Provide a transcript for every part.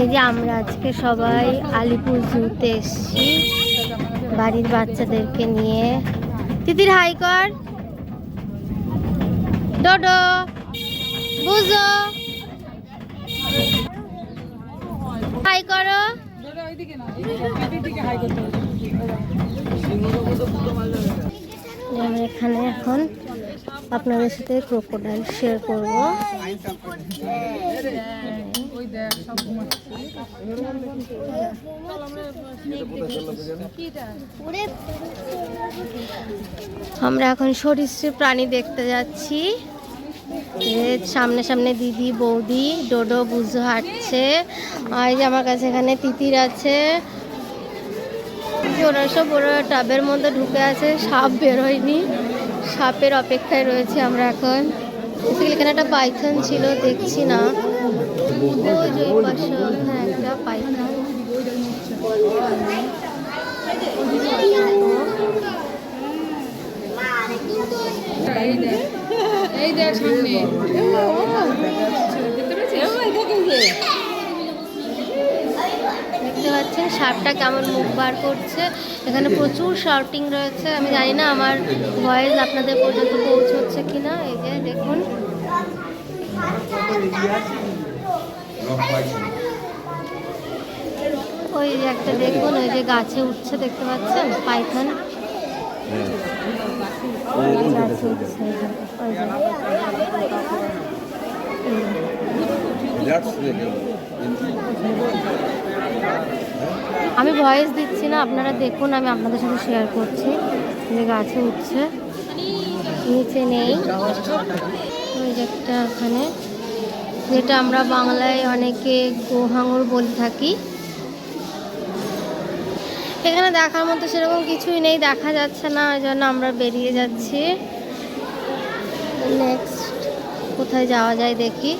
এই যে আমরা আজকে সবাই আলিপুর জুতে এসেছি। বাড়ির বাচ্চাদেরকে নিয়ে। তিতির, হাই কর। ডোডো, বুঝো। হাই করো। আমরা এখানে এখন আপনাদের সাথে ক্রোকোডাইল শেয়ার করব। আমরা এখন সরীসৃপ প্রাণী দেখতে যাচ্ছি। সামনে সামনে দিদি, বৌদি, ডোডো বুঝো হাঁটছে আর যে আমার কাছে এখানে তিতির আছে। যে ওরা সব ওরা টাবের মধ্যে ঢুকে আছে সাপ বেরোয়নি সাপের অপেক্ষায় রয়েছে আমরা এখন। এখানে একটা পাইথন ছিল দেখছি না। একটা পাইথন এই দেখ সামনে। পাচ্ছেন সাপটা কেমন মুখ বার করছে, এখানে প্রচুর শাউটিং রয়েছে, আমি জানি না আমার ভয়েস আপনাদের পর্যন্ত পৌঁছচ্ছে কিনা, এই যে দেখুন। ওই যে একটা দেখুন, ওই যে গাছে উঠছে, দেখতে পাচ্ছেন পাইথন গাছে উঠছে আমি ভয়েস দিচ্ছি না, আপনারা দেখুন, আমি আপনাদের সাথে শেয়ার করছি। যে গাছে উঠছে, নিচে নেই। ওই যে একটা ওখানে, যেটা আমরা বাংলায় অনেকে গোহাঙর বলে থাকি। এখানে দেখার মতো সেরকম কিছুই নেই, দেখা যাচ্ছে না, ওই জন্য আমরা বেরিয়ে যাচ্ছি। নেক্সট কোথায় যাওয়া যায় দেখি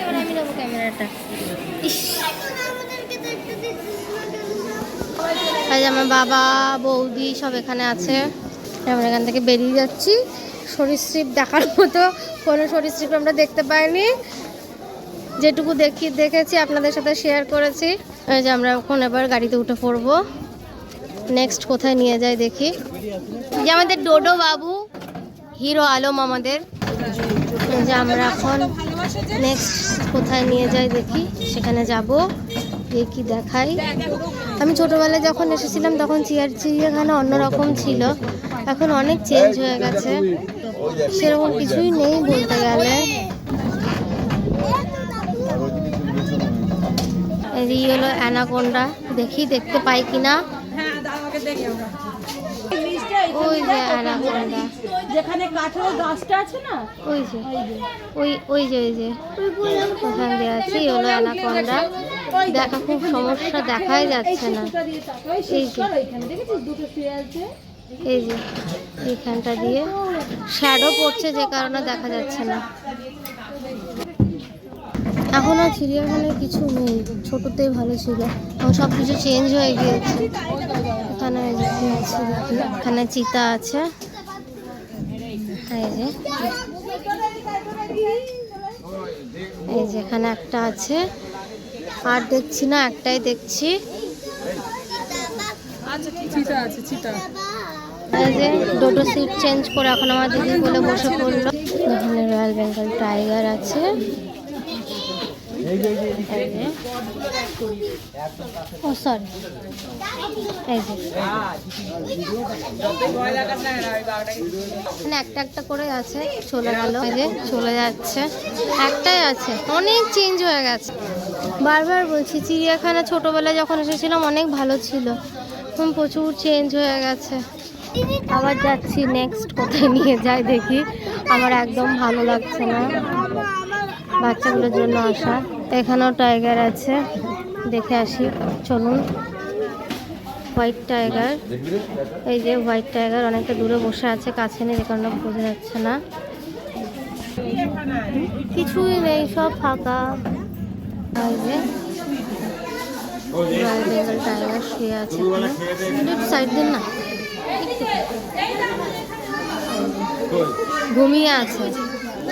এবার আমি নেব আমার বাবা, বৌদি সব এখানে আছে। আমরা এখান থেকে বেরিয়ে যাচ্ছি। সরীসৃপ দেখার মতো কোনো সরীসৃপ আমরা দেখতে পাইনি। যেটুকু দেখি, দেখেছি, আপনাদের সাথে শেয়ার করেছি। যে আমরা এখন এবার গাড়িতে উঠে পড়ব। নেক্সট কোথায় নিয়ে যাই দেখি। যে আমাদের ডোডো বাবু, হিরো আলম আমাদের। যে আমরা এখন নেক্সট কোথায় নিয়ে যাই দেখি। সেখানে যাব, গিয়ে কি দেখাই। আমি ছোটোবেলায় যখন এসেছিলাম, তখন চিয়ার চিড়িয়াখানা অন্যরকম ছিল। এখন অনেক চেঞ্জ হয়ে গেছে। সেরকম কিছুই নেই বলতে গেলে। এই হলো অ্যানাকোন্ডা। দেখি, দেখতে পাই কিনা। ওই যে অ্যানাকোন্ডা যেখানে কাঠের গাছটা আছে না? ওই যে। ওই ওই যে ওই যে। ওখান দিয়ে আছে হলো অ্যানাকোন্ডা দেখা খুব সমস্যা দেখাই যাচ্ছে না। এই যে। এই যে এইখানটা দিয়ে শ্যাডো পড়ছে যে কারণে দেখা যাচ্ছে না। এখন আর চিড়িয়াখানায় কিছু নেই। ছোটতেই ভালো ছিল। এখন সব কিছু চেঞ্জ হয়ে গিয়েছে। এখানে চিতা আছে। এই যে। এই যে এখানে একটা আছে। আর দেখছি না একটাই দেখছি। আচ্ছা এই যে দুটো সিট চেঞ্জ করে এখন আমার দিদি বলে বসে পড়ল। এখানে রয়্যাল বেঙ্গল টাইগার আছে। ও একটা একটা করে আছে, চলে গেল। চলে যাচ্ছে। একটাই আছে। অনেক চেঞ্জ হয়ে গেছে। বারবার বলছি, চিড়িয়াখানা ছোটবেলায় যখন এসেছিলাম, অনেক ভালো ছিল। এখন প্রচুর চেঞ্জ হয়ে গেছে। আবার যাচ্ছি নেক্সট কোথায় নিয়ে যাই দেখি। আমার একদম ভালো লাগছে না। বাচ্চাগুলোর জন্য আসা। এখানেও টাইগার আছে। দেখে আসি, চলুন। হোয়াইট টাইগার এই যে হোয়াইট টাইগার অনেকটা দূরে বসে আছে, কাছে নেই, যে বোঝা যাচ্ছে না। কিছুই নেই, সব ফাঁকা। আর যে বেঙ্গল টাইগার শুয়ে আছে সাইড দিন না। ঘুমিয়ে আছে।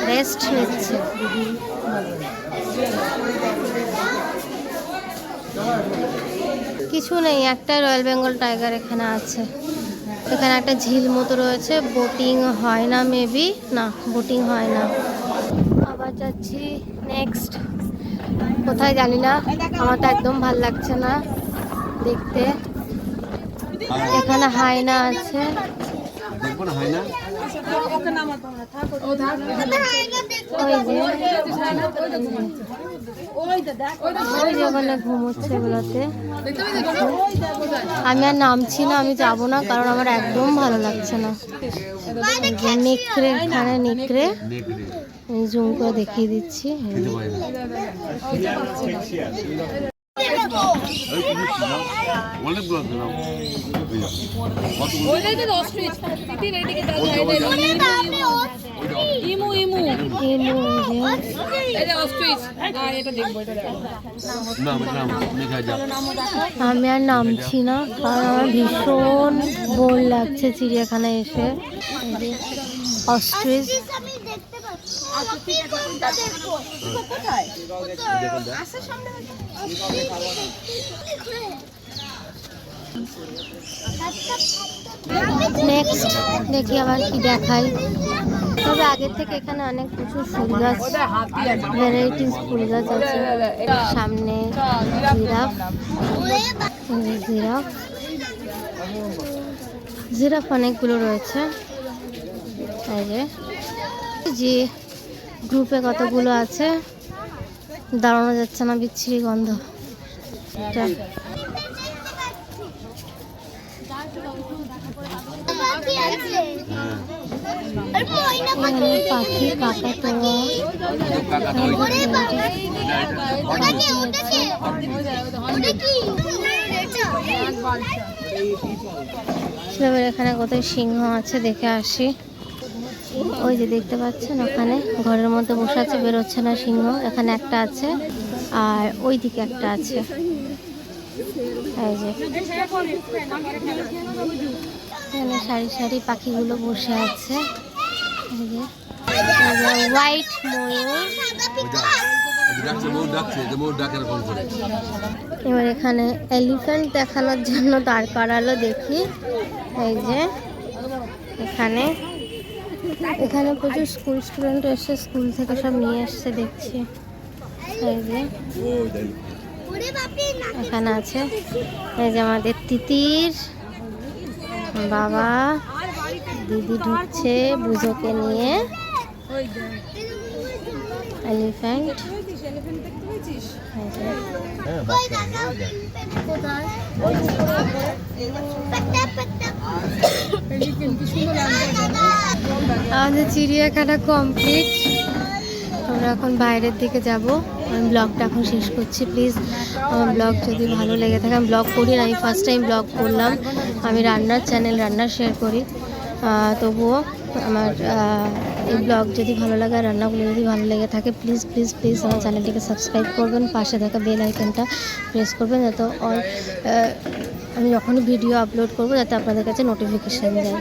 রেস্ট নিচ্ছে। কিছু নেই, একটা রয়্যাল বেঙ্গল টাইগার এখানে আছে। এখানে একটা ঝিল মতো রয়েছে বোটিং হয় না মেবি না বোটিং হয় না। আবার যাচ্ছি নেক্সট কোথায় জানি না, আমার তো একদম ভালো লাগছে না দেখতে। এখানে হায়না আছে। ওই যে। ওখানে ঘুমোচ্ছে এগুলোতে। আমি আর নামছি না, আমি যাব না, কারণ আমার একদম ভালো লাগছে না। নেকড়ে এখানে নেকড়ে। জুম করে দেখিয়ে দিচ্ছি। আমি আর নামছি না কারণ আমার ভীষণ বোর লাগছে চিড়িয়াখানায় এসে। অস্ট্রিচ নেক্সট দেখি আবার কি দেখাই। তবে আগের থেকে এখানে অনেক প্রচুর ফুল গাছ ভ্যারাইটিস ফুল গাছ আছে। সামনে জিরাফ অনেকগুলো রয়েছে। এই যে গ্রুপে কতগুলো আছে? দাঁড়ানো যাচ্ছে না বিচ্ছিরি গন্ধ। পাখি কাকা এখানে কত সিংহ আছে দেখে আসি। ওই যে দেখতে পাচ্ছেন, ওখানে ঘরের মধ্যে বসে আছে বেরোচ্ছে না সিংহ, এখানে একটা আছে আর ওই দিকে একটা আছে। এই যে এখানে সারি সারি পাখিগুলো বসে আছে। হোয়াইট। এবার এখানে এলিফ্যান্ট দেখানোর জন্য দাঁড় করালো দেখি। এই যে, এখানে এখানে প্রচুর স্কুল স্টুডেন্ট এসে স্কুল থেকে সব নিয়ে আসছে দেখছি। এখানে আছে। এই যে আমাদের তিতির। বাবা দিদি ঢুকছে বুঝোকে নিয়ে। এলিফ্যান্ট। এই আমাদের চিড়িয়াখানা কমপ্লিট আমরা এখন বাইরের দিকে যাব। আমি ব্লগটা এখন শেষ করছি প্লিজ আমার ব্লগ যদি ভালো লেগে থাকে, আমি ব্লগ করি না, আমি ফার্স্ট টাইম ব্লগ করলাম। আমি রান্নার চ্যানেল রান্না শেয়ার করি। তবুও আমার এই ব্লগ যদি ভালো লাগে রান্নাগুলো যদি ভালো লেগে থাকে প্লিজ প্লিজ প্লিজ আমার চ্যানেলটিকে সাবস্ক্রাইব করবেন। পাশে থাকা বেল আইকনটা প্রেস করবেন, যাতে অল আমি যখনই ভিডিও আপলোড করব যাতে আপনাদের কাছে নোটিফিকেশান যায়।